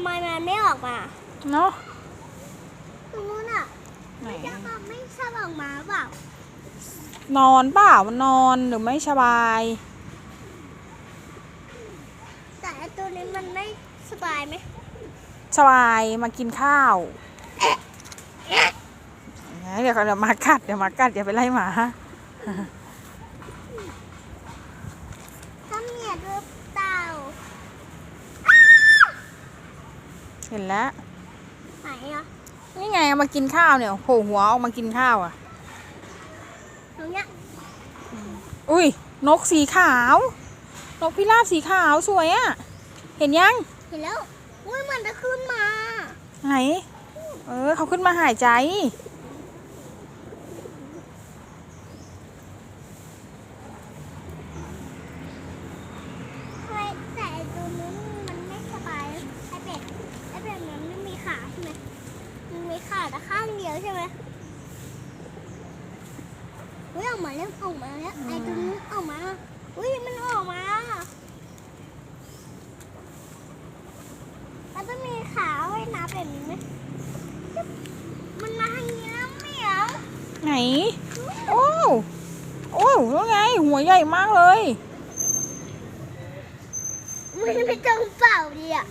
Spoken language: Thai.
แต่ทำไมมันไม่ออกมาเนาะตรงนู้นอะไหนจะก็ไม่ชอบออกมาเปล่านอนเปล่ามันนอนหรือไม่สบาย แต่ไอ้ตัวนี้มันไม่สบายไหมสบายมากินข้าวเดี๋ยวเดี๋ยวหมากัดเดี๋ยวหมากัดอย่าไปไล่หมา ถ้าเมียด้วย เต่าเห็นแล้ว ไหนอะนี่ไงเอามากินข้าวเนี่ยโผล่หัวออกมากินข้าวอะ ตรงเนี้ยอุ้ยนกสีขาว นกพิราบสีขาวสวยอะ่ะ เห็นยัง เห็นแล้ว อุ้ยมันจะขึ้นมา ไหน เออเขาขึ้นมาหายใจ ทำไมแต่ไอ้ตัวนู้นมันไม่สบายไอ้เป็ดไอ้เป็ดมันไม่มีขาใช่ไหมมันมีขา แต่ข้างเดียวใช่ไหมอุ้ยออกมาแล้วออกมาแล้วไอ้ตัวนู้นออกมา อุ้ยมันออกมามันจะมีขาไว้นะแบบนี้ไหมมันมาทางนี้แล้วเหมียวไหน โอ้โอ้แล้วไง หัวใหญ่มากเลย มันไม่ตรงเปล่าดีอะ